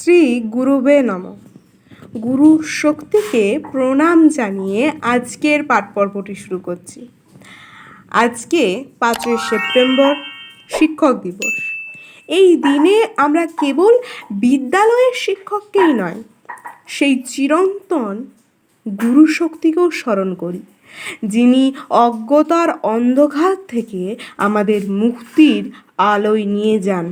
শ্রী গুরুবে নম। গুরু শক্তিকে প্রণাম জানিয়ে আজকের পাঠ পর্বটি শুরু করছি। আজকে পাঁচই সেপ্টেম্বর শিক্ষক দিবস। এই দিনে আমরা কেবল বিদ্যালয়ের শিক্ষককেই নয়, সেই চিরন্তন গুরু শক্তিকেও স্মরণ করি, যিনি অজ্ঞতার অন্ধকার থেকে আমাদের মুক্তির আলোয় নিয়ে যান।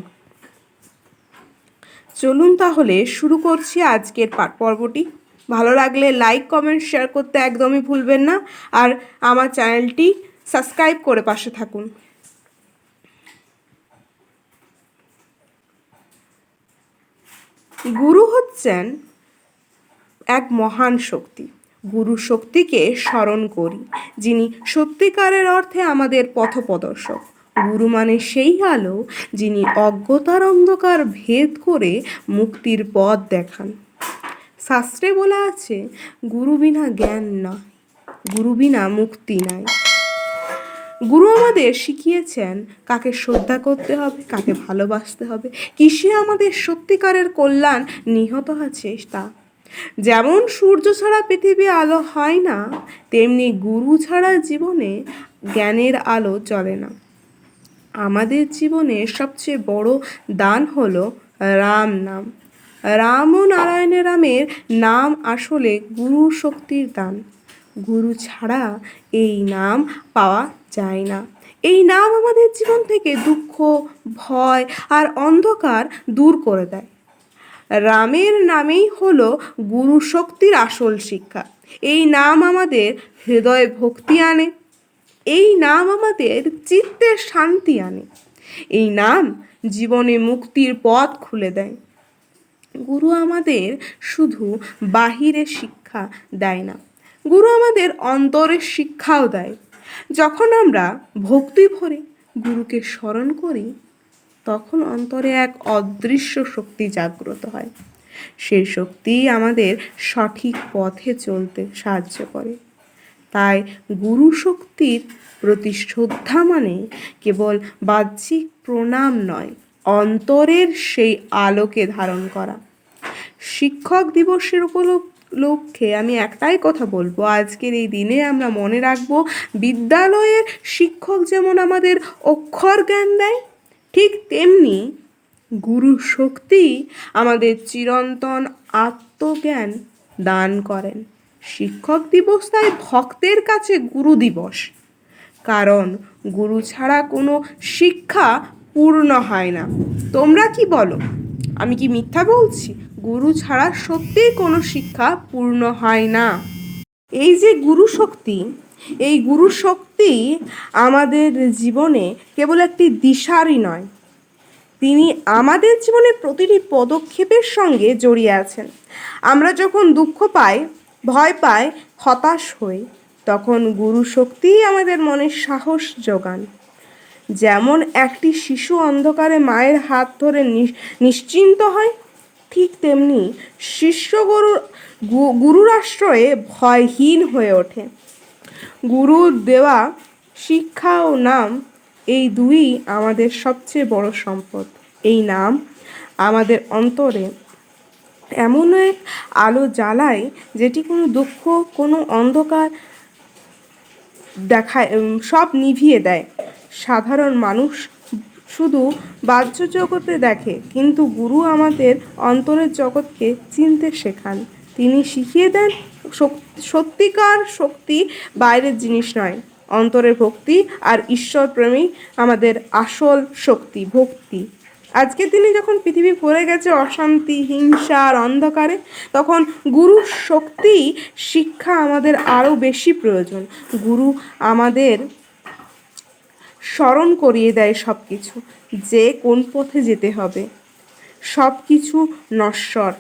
চলুন তাহলে শুরু করছি আজকের পাঠ পর্বটি। ভালো লাগলে লাইক কমেন্ট শেয়ার করতে একদমই ভুলবেন না। আর আমার চ্যানেলটি সাবস্ক্রাইব করে পাশে থাকুন। গুরু হচ্ছেন এক মহান শক্তি। গুরু শক্তিকে স্মরণ করি, যিনি সত্যিকারের অর্থে আমাদের পথপ্রদর্শক গুরু মানে সেই আলো যিনি অজ্ঞতার অন্ধকার ভেদ করে মুক্তির পথ দেখান। শাস্ত্রে বলা আছে, গুরু বিনা জ্ঞান নয় গুরু বিনা মুক্তি নাই। গুরু আমাদের শিখিয়েছেন কাকে শ্রদ্ধা করতে হবে, কাকে ভালোবাসতে হবে, কিসে আমাদের সত্যিকারের কল্যাণ নিহত আছে তা। যেমন সূর্য ছাড়া পৃথিবী আলো হয় না, তেমনি গুরু ছাড়া জীবনে জ্ঞানের আলো চলে না। আমাদের জীবনে সবচেয়ে বড় দান হলো রাম নাম। রাম ও নারায়ণের রামের নাম আসলে গুরু শক্তির দান। গুরু ছাড়া এই নাম পাওয়া যায় না। এই নাম আমাদের জীবন থেকে দুঃখ, ভয় আর অন্ধকার দূর করে দেয়। রামের নামেই হলো গুরু শক্তির আসল শিক্ষা। এই নাম আমাদের হৃদয়ে ভক্তি আনে এই নাম আমাদের চিত্তে শান্তি আনে। এই নাম জীবনে মুক্তির পথ খুলে দেয়। গুরু আমাদের শুধু বাহিরে শিক্ষা দেয় না, গুরু আমাদের অন্তরের শিক্ষাও দেয়। যখন আমরা ভক্তি ভরে গুরুকে স্মরণ করি, তখন অন্তরে এক অদৃশ্য শক্তি জাগ্রত হয়। সেই শক্তি আমাদের সঠিক পথে চলতে সাহায্য করে। তাই গুরু শক্তির প্রতি শ্রদ্ধা মানে কেবল বাহ্যিক প্রণাম নয়, অন্তরের সেই আলোকে ধারণ করা। শিক্ষক দিবসের উপলক্ষে আমি একটাই কথা বলব, আজকের এই দিনে আমরা মনে রাখব, বিদ্যালয়ের শিক্ষক যেমন আমাদের অক্ষর জ্ঞান দেয়, ঠিক তেমনি গুরু শক্তি আমাদের চিরন্তন আত্মজ্ঞান দান করেন। শিক্ষক দিবস তাই ভক্তের কাছে গুরু দিবস। কারণ গুরু ছাড়া কোনো শিক্ষা পূর্ণ হয় না। তোমরা কি বলো? আমি কি মিথ্যা বলছি? গুরু ছাড়া সত্যিই কোনো শিক্ষা পূর্ণ হয় না। এই যে গুরু শক্তি, এই গুরু শক্তি আমাদের জীবনে কেবল একটি দিশারই নয়। তিনি আমাদের জীবনে প্রতিটি পদক্ষেপের সঙ্গে জড়িয়ে আছেন। আমরা যখন দুঃখ পাই ভয় পাই হতাশ হই। তখন গুরু শক্তিই আমাদের মনে সাহস যোগান। যেমন একটি শিশু অন্ধকারে মায়ের হাত ধরে নিশ্চিন্ত হয়, ঠিক তেমনি শিষ্য গুরু গুরুর আশ্রয়ে ভয়হীন হয়ে ওঠে। গুরুর দেওয়া শিক্ষা ও নাম, এই দুই আমাদের সবচেয়ে বড় সম্পদ। এই নাম আমাদের অন্তরে এমন এক আলো জ্বালায় যেটি কোনো দুঃখ, কোনো অন্ধকার দেখায় সব নিভিয়ে দেয়। সাধারণ মানুষ শুধু বাহ্য জগতে দেখে, কিন্তু গুরু আমাদের অন্তরের জগৎকে চিনতে শেখান। তিনি শিখিয়ে দেন সত্যিকার শক্তি বাইরের জিনিস নয়। অন্তরের ভক্তি আর ঈশ্বর প্রেমী আমাদের আসল শক্তি, ভক্তি। আজকের দিনে যখন পৃথিবী ভরে গেছে, অশান্তি, হিংসা আর অন্ধকারে, তখন গুরু শক্তি, শিক্ষা আমাদের আরও বেশি প্রয়োজন। গুরু আমাদের স্মরণ করিয়ে দেয় সব কিছু যে কোন পথে যেতে হবে। সব কিছু নশ্বর,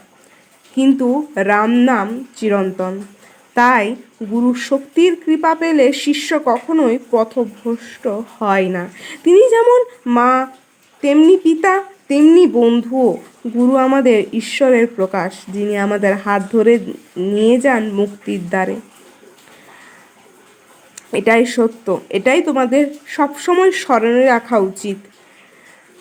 কিন্তু রাম নাম চিরন্তন। তাই গুরু শক্তির কৃপা পেলে শিষ্য কখনোই পথভ্রষ্ট হয় না। তিনি যেমন মা তেমনি পিতা, তেমনি বন্ধুও। গুরু আমাদের ঈশ্বরের প্রকাশ, যিনি আমাদের হাত ধরে নিয়ে যান মুক্তির দ্বারে। এটাই সত্য। এটাই তোমাদের সবসময় স্মরণে রাখা উচিত।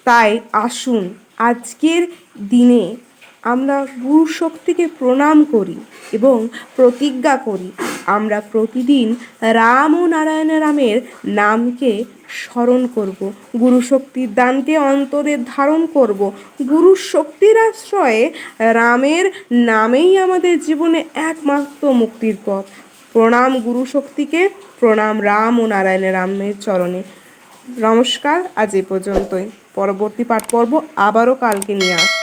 তাই আসুন, আজকের দিনে আমরা গুরু শক্তিকে প্রণাম করি এবং প্রতিজ্ঞা করি। আমরা প্রতিদিন রাম ও নারায়ণ রামের নামকে স্মরণ করব। গুরু শক্তির দানকে অন্তরে ধারণ করব। গুরু শক্তির আশ্রয়ে রামের নামেই আমাদের জীবনে একমাত্র মুক্তির পথ। প্রণাম গুরু শক্তিকে, প্রণাম রাম ও নারায়ণ রামের চরণে। নমস্কার, আজ এ পর্যন্তই। পরবর্তী পাঠ পর্ব আবারও কালকে নিয়ে আস